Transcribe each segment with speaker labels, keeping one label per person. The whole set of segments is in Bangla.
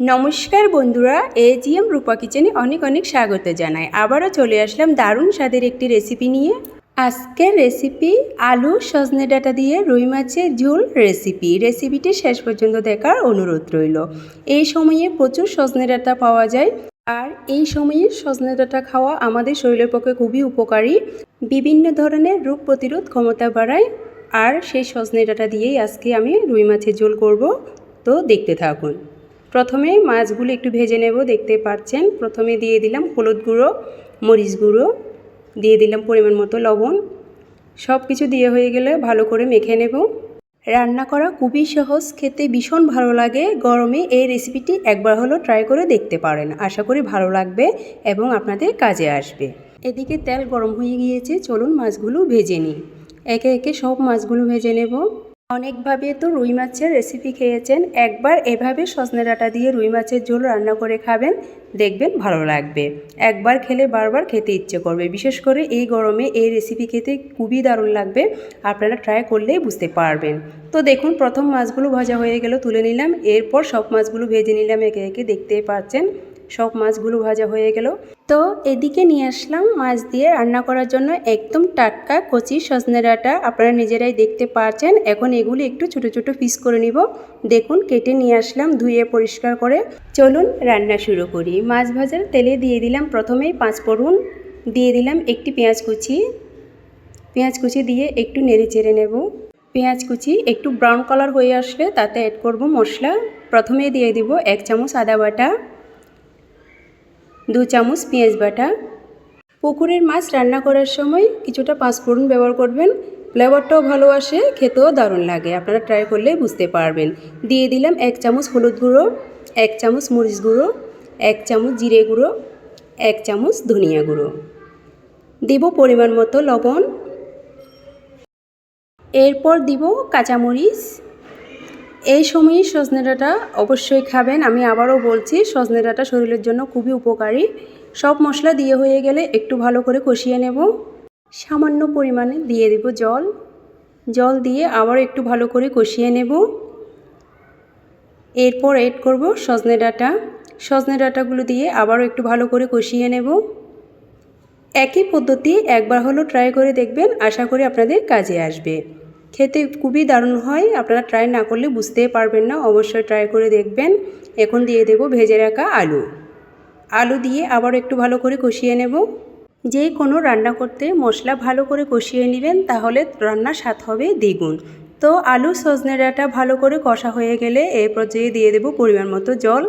Speaker 1: নমস্কার বন্ধুরা, এজিএম রূপা কিচেনে অনেক অনেক স্বাগত জানাই। আবারও চলে আসলাম দারুণ স্বাদের একটি রেসিপি নিয়ে। আজকের রেসিপি আলু সজনে ডাঁটা দিয়ে রুই মাছের ঝোল রেসিপি। রেসিপিটি শেষ পর্যন্ত দেখার অনুরোধ রইল। এই সময়ে প্রচুর সজনে ডাঁটা পাওয়া যায়। আর এই সময়ে সজনে ডাঁটা খাওয়া আমাদের শরীরের পক্ষে খুবই উপকারী। বিভিন্ন ধরনের রোগ প্রতিরোধ ক্ষমতা বাড়ায়। আর সেই সজনে ডাঁটা দিয়েই আজকে আমি রুই মাছের ঝোল করব। তো দেখতে থাকুন। প্রথমে মাছগুলো একটু ভেজে নেব, দেখতে পাচ্ছেন। প্রথমে দিয়ে দিলাম হলুদ গুঁড়ো, মরিচ গুঁড়ো, দিয়ে দিলাম পরিমাণ মতো লবণ। সব কিছু দিয়ে হয়ে গেলে ভালো করে মেখে নেব। রান্না করা খুবই সহজ, খেতে ভীষণ ভালো লাগে। গরমে এই রেসিপিটি একবার হলো ট্রাই করে দেখতে পারেন। আশা করি ভালো লাগবে এবং আপনাদের কাজে আসবে। এদিকে তেল গরম হয়ে গিয়েছে, চলুন মাছগুলো ভেজে নিই। একে একে সব মাছগুলো ভেজে নেব। অনেকভাবে তো রুই মাছের রেসিপি খেয়েছেন। একবার এভাবে সজনে ডাঁটা দিয়ে রুই মাছের ঝোল রান্না করে খাবেন, দেখবেন ভালো লাগবে। একবার খেলে বারবার খেতে ইচ্ছে করবে। বিশেষ করে এই গরমে এই রেসিপি খেতে খুবই দারুণ লাগবে। আপনারা ট্রাই করলেই বুঝতে পারবেন। তো দেখুন, প্রথম মাছগুলো ভাজা হয়ে গেল, তুলে নিলাম। এরপর সব মাছগুলো ভেজে নিলাম, একে একে দেখতেই পাচ্ছেন। সব মাছগুলো ভাজা হয়ে গেল। তো এদিকে নিয়ে আসলাম মাছ দিয়ে রান্না করার জন্য একদম টাটকা কচি সজনে ডাঁটা। আপনারা নিজেরাই দেখতে পাচ্ছেন এখন এগুলি একটু ছোট ছোট পিস করে নিব। দেখুন, কেটে নিয়ে আসলাম, ধুয়ে পরিষ্কার করে। চলুন রান্না শুরু করি। মাছ ভাজার তেলে দিয়ে দিলাম প্রথমেই পাঁচ ফোড়ন, দিয়ে দিলাম একটি পেঁয়াজ কুচি। পেঁয়াজ কুচি দিয়ে একটু নেড়ে চেড়ে নেব। পেঁয়াজ কুচি একটু ব্রাউন কালার হয়ে আসলে তাতে অ্যাড করব মশলা। প্রথমে দিয়ে দিব এক চামচ আদা বাটা। দু চামচ পেঁয়াজ বাটা। পুকুরের মাছ রান্না করার সময় কিছুটা পাঁচফোড়ন ব্যবহার করবেন। ফ্লেভারটাও ভালো আসে, খেতেও দারুণ লাগে। আপনারা ট্রাই করলে বুঝতে পারবেন। দিয়ে দিলাম এক চামচ হলুদ গুঁড়ো, এক চামচ মরিচ গুঁড়ো, এক চামচ জিরে গুঁড়ো, এক চামচ ধনিয়া গুঁড়ো। দিব পরিমাণ মতো লবণ। এরপর দিব কাঁচামরিচ। এই সময়ে সজনে ডাঁটা অবশ্যই খাবেন। আমি আবারও বলছি, সজনে ডাঁটা শরীরের জন্য খুবই উপকারী। সব মশলা দিয়ে হয়ে গেলে একটু ভালো করে কষিয়ে নেব। সামান্য পরিমাণে দিয়ে দেব জল। জল দিয়ে আবার একটু ভালো করে কষিয়ে নেব। এরপর এড করব সজনে ডাঁটা। সজনে ডাঁটাগুলো দিয়ে আবারও একটু ভালো করে কষিয়ে নেব। একই পদ্ধতি একবার হলো ট্রাই করে দেখবেন। আশা করি আপনাদের কাজে আসবে। খেতে খুবই দারুণ হয়। আপনারা ট্রাই না করলে বুঝতেই পারবেন না। অবশ্যই ট্রাই করে দেখবেন। এখন দিয়ে দেব ভেজে রাখা আলু। আলু দিয়ে আবার একটু ভালো করে কষিয়ে নেব। যে কোনো রান্না করতে মশলা ভালো করে কষিয়ে নেবেন, তাহলে রান্নার স্বাদ হবে দ্বিগুণ। তো আলু সজনে ডাঁটা ভালো করে কষা হয়ে গেলে এই পর্যায়ে দিয়ে দেব পরিমাণ মতো জল।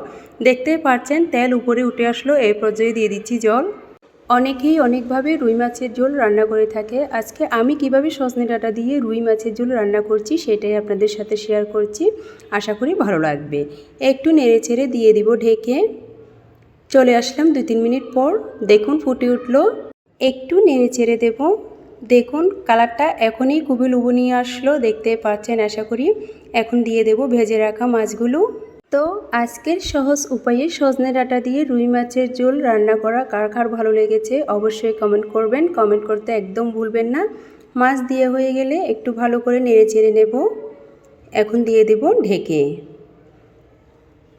Speaker 1: দেখতেই পাচ্ছেন তেল উপরে উঠে আসলো এই পর্যায়ে দিয়ে দিচ্ছি জল। অনেকেই অনেকভাবে রুই মাছের ঝোল রান্না করে থাকে। আজকে আমি কীভাবে সজনে ডাঁটা দিয়ে রুই মাছের ঝোল রান্না করছি সেটাই আপনাদের সাথে শেয়ার করছি। আশা করি ভালো লাগবে। একটু নেড়ে ছেড়ে দিয়ে দিব ঢেকে। চলে আসলাম দু তিন মিনিট পর। দেখুন ফুটে উঠল। একটু নেড়ে চেড়ে দেব। দেখুন কালারটা এখনই খুবই লুবনীয় আসলো। দেখতে পাচ্ছেন আশা করি। এখন দিয়ে দেব ভেজে রাখা মাছগুলো। তো আজকের সহজ উপায়ে সজনে ডাঁটা দিয়ে রুই মাছের ঝোল রান্না করা কার কার ভালো লেগেছে অবশ্যই কমেন্ট করবেন। কমেন্ট করতে একদম ভুলবেন না। মাছ দিয়ে হয়ে গেলে একটু ভালো করে নেড়ে চেড়ে নেব। এখন দিয়ে দেব ঢেকে।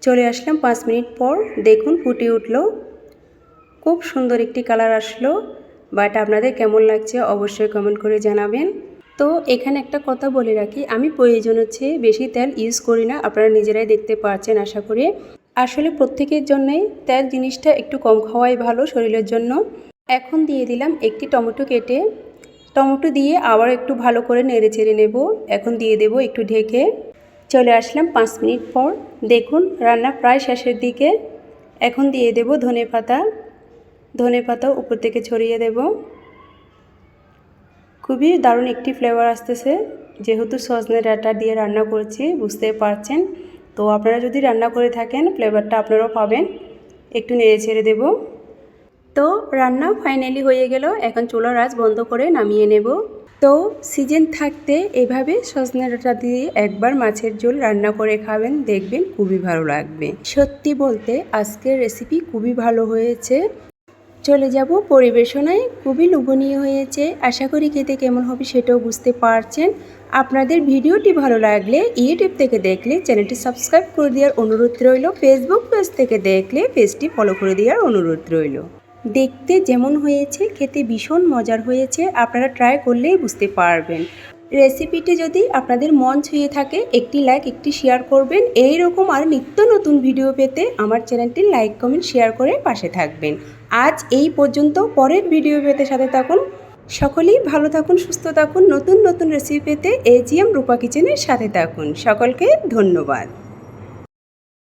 Speaker 1: চলে আসলাম পাঁচ মিনিট পর। দেখুন ফুটে উঠল। খুব সুন্দর একটি কালার আসলো। বাট আপনাদের কেমন লাগছে অবশ্যই কমেন্ট করে জানাবেন। তো এখানে একটা কথা বলে রাখি, আমি প্রয়োজন হচ্ছে বেশি তেল ইউজ করি না, আপনারা নিজেরাই দেখতে পাচ্ছেন আশা করি। আসলে প্রত্যেকের জন্যই তেল জিনিসটা একটু কম খাওয়াই ভালো শরীরের জন্য। এখন দিয়ে দিলাম একটি টমেটো কেটে, টমেটো দিয়ে আবার একটু ভালো করে নেড়ে চেড়ে নেব, এখন দিয়ে দেব একটু ঢেকে। চলে আসলাম পাঁচ মিনিট পর, দেখুন রান্না প্রায় শেষের দিকে। এখন দিয়ে দেব ধনে পাতা ধনে পাতা উপর থেকে ছড়িয়ে দেব। খুবই দারুণ একটি ফ্লেভার আসতেছে। যেহেতু সজনে ডাটা দিয়ে রান্না করছি বুঝতে পারছেন। তো আপনারা যদি রান্না করে থাকেন ফ্লেভারটা আপনারাও পাবেন। একটু নেড়ে ছেড়ে দেব। তো রান্না ফাইনালি হয়ে গেল। এখন চুলার আঁচ বন্ধ করে নামিয়ে নেব। তো সিজন থাকতে এভাবে সজনে ডাঁটা দিয়ে একবার মাছের ঝোল রান্না করে খাবেন, দেখবেন খুবই ভালো লাগবে। সত্যি বলতে আজকের রেসিপি খুবই ভালো হয়েছে। চলে যাব। পরিবেশনায় খুবই লোভনীয় হয়েছে। আশা করি খেতে কেমন হবে সেটাও বুঝতে পারছেন। আপনাদের ভিডিওটি ভালো লাগলে ইউটিউব থেকে দেখলে চ্যানেলটি সাবস্ক্রাইব করে দেওয়ার অনুরোধ রইল। ফেসবুক পেজ থেকে দেখলে পেজটি ফলো করে দেওয়ার অনুরোধ রইল। দেখতে যেমন হয়েছে, খেতে ভীষণ মজার হয়েছে। আপনারা ট্রাই করলেই বুঝতে পারবেন। রেসিপিটি যদি আপনাদের মন ছুঁয়ে থাকে, একটি লাইক একটি শেয়ার করবেন। এই রকম আর নিত্য নতুন ভিডিও পেতে আমার চ্যানেলটি লাইক কমেন্ট শেয়ার করে পাশে থাকবেন। আজ এই পর্যন্ত, পরের ভিডিও পেতে সাথে থাকুন। সকলেই ভালো থাকুন, সুস্থ থাকুন, নতুন নতুন রেসিপি পেতে এজিএম রূপা কিচেনের সাথে থাকুন। সকলকে ধন্যবাদ।